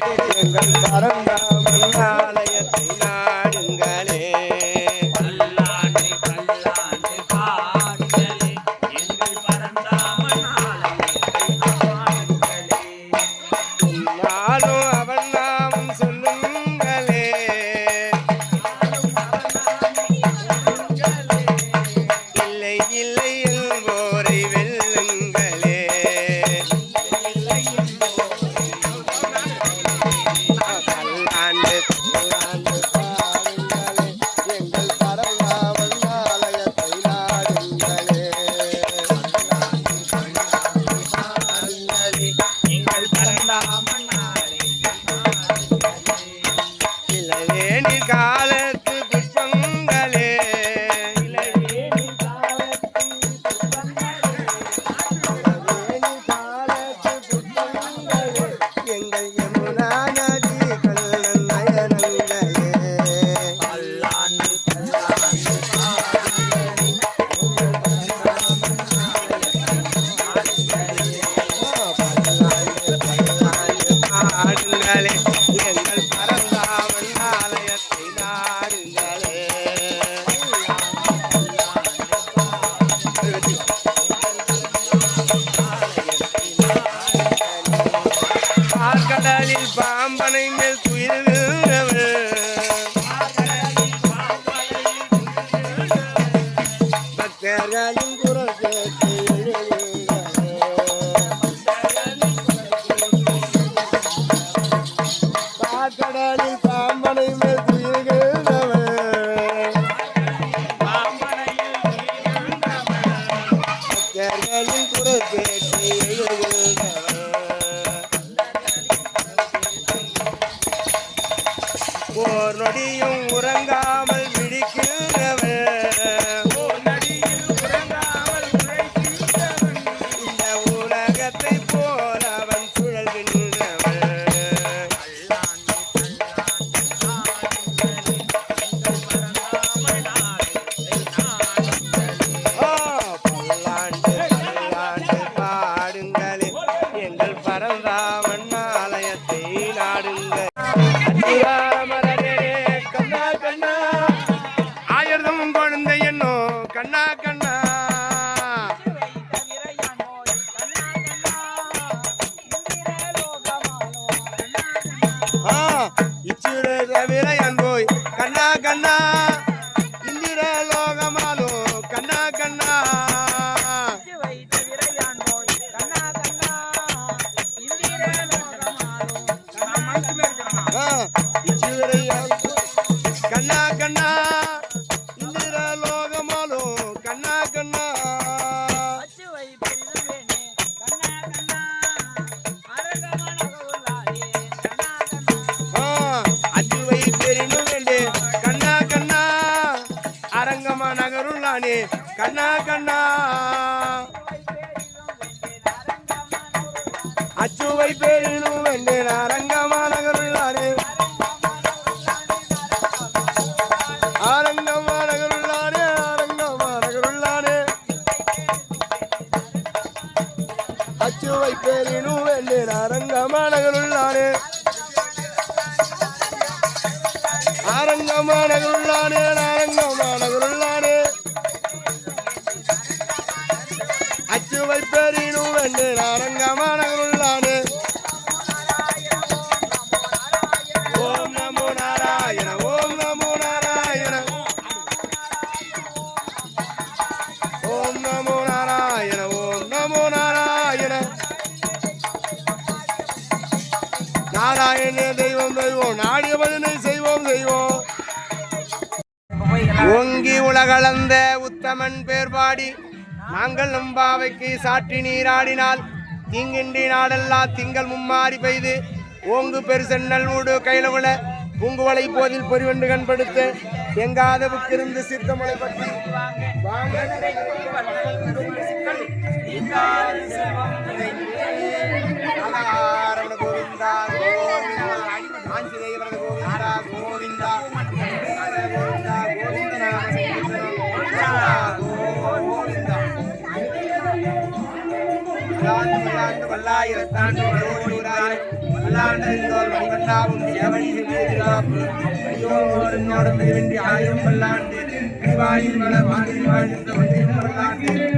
எங்கள் பரந்தாமி ஆலயத்தை பாம்பனை மேல் துயில் பக்தர்களின் குரல் கேட்டு பாம்பனை மேல் quer virar கண்ணா கண்ணா. உலகளந்த உத்தமன் பேர் பாடி நாங்கள் நம்பாவைக்கு சாற்றி நீராடினால் திங்கின்றி நாடல்லா திங்கள் மும்மாறி பெய்து ஓங்கு பெருசென்னல் ஊடு கைலவுல பூங்குவலை போதில் பொறிவென்று கண்படுத்த எங்காதவுக்கு இருந்து சித்தமலை பற்றி. வாங்க. ஆயிரத்தாண்டு வளர்கிறாய் பல்லாண்டென்றோர் மணிவண்ணாவும் எவனியில் ஐயோடு ஆயிரம் பல்லாண்டு. வாயில் வள வாயில் வாழ்ந்த ஒன்றையும்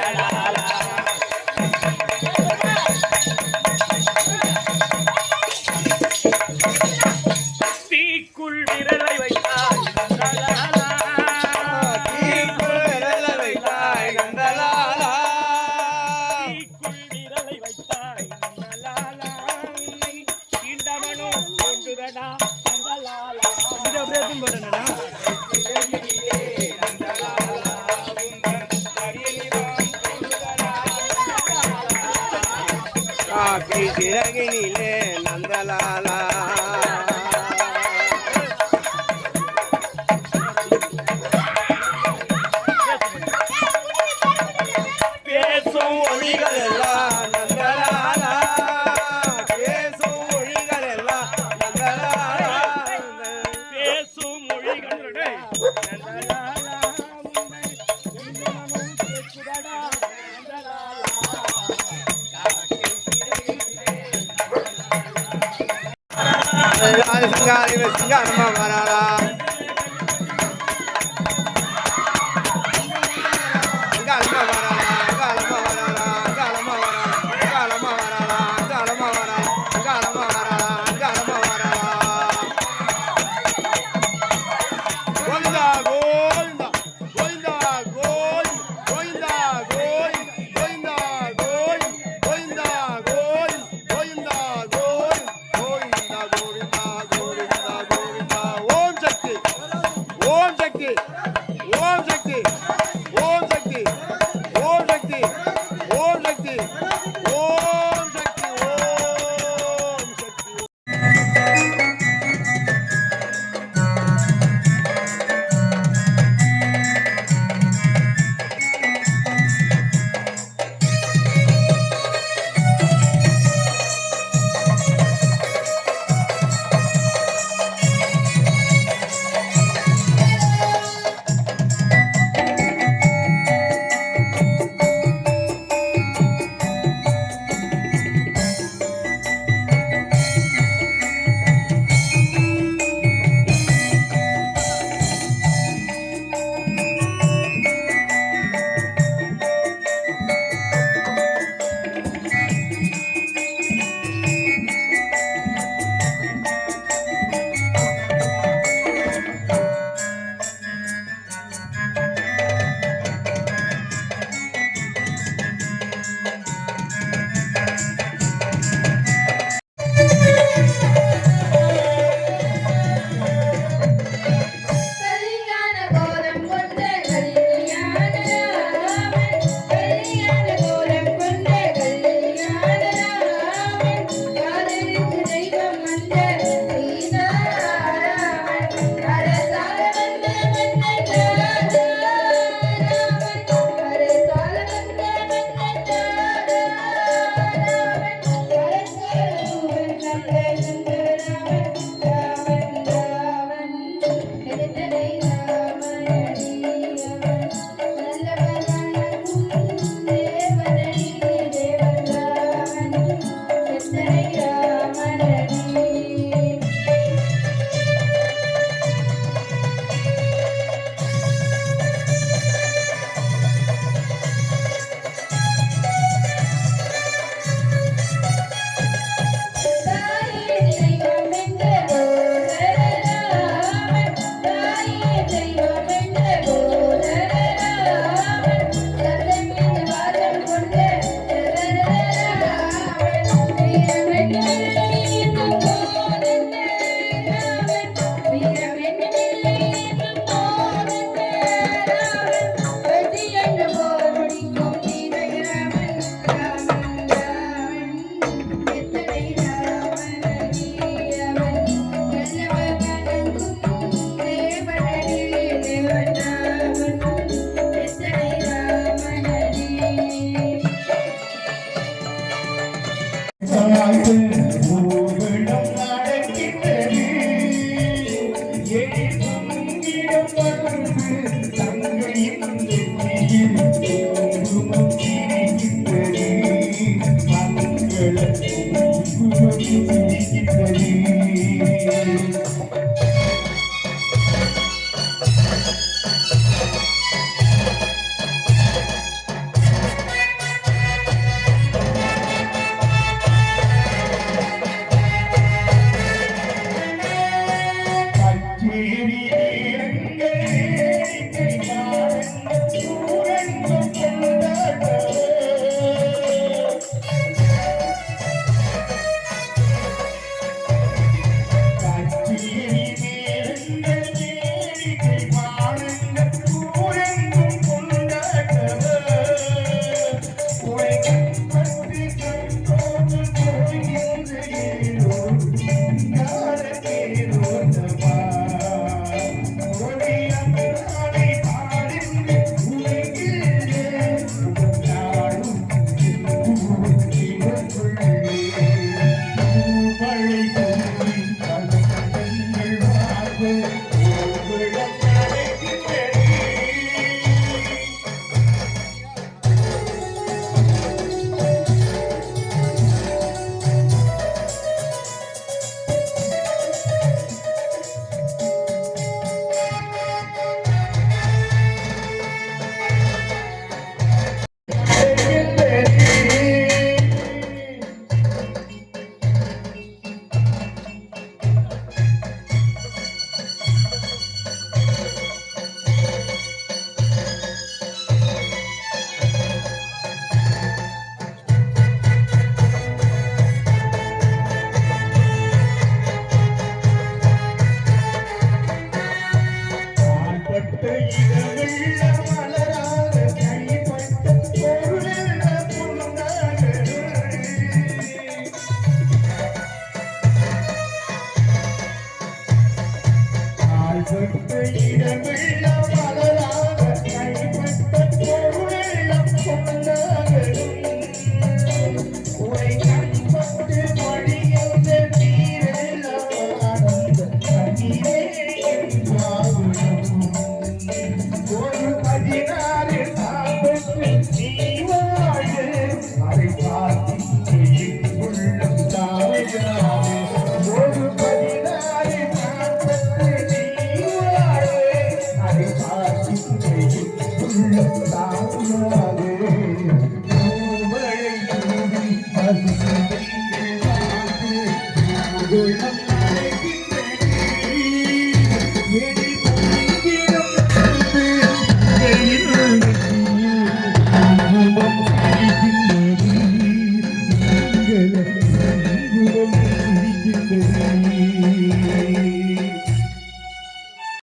சிறகினிலே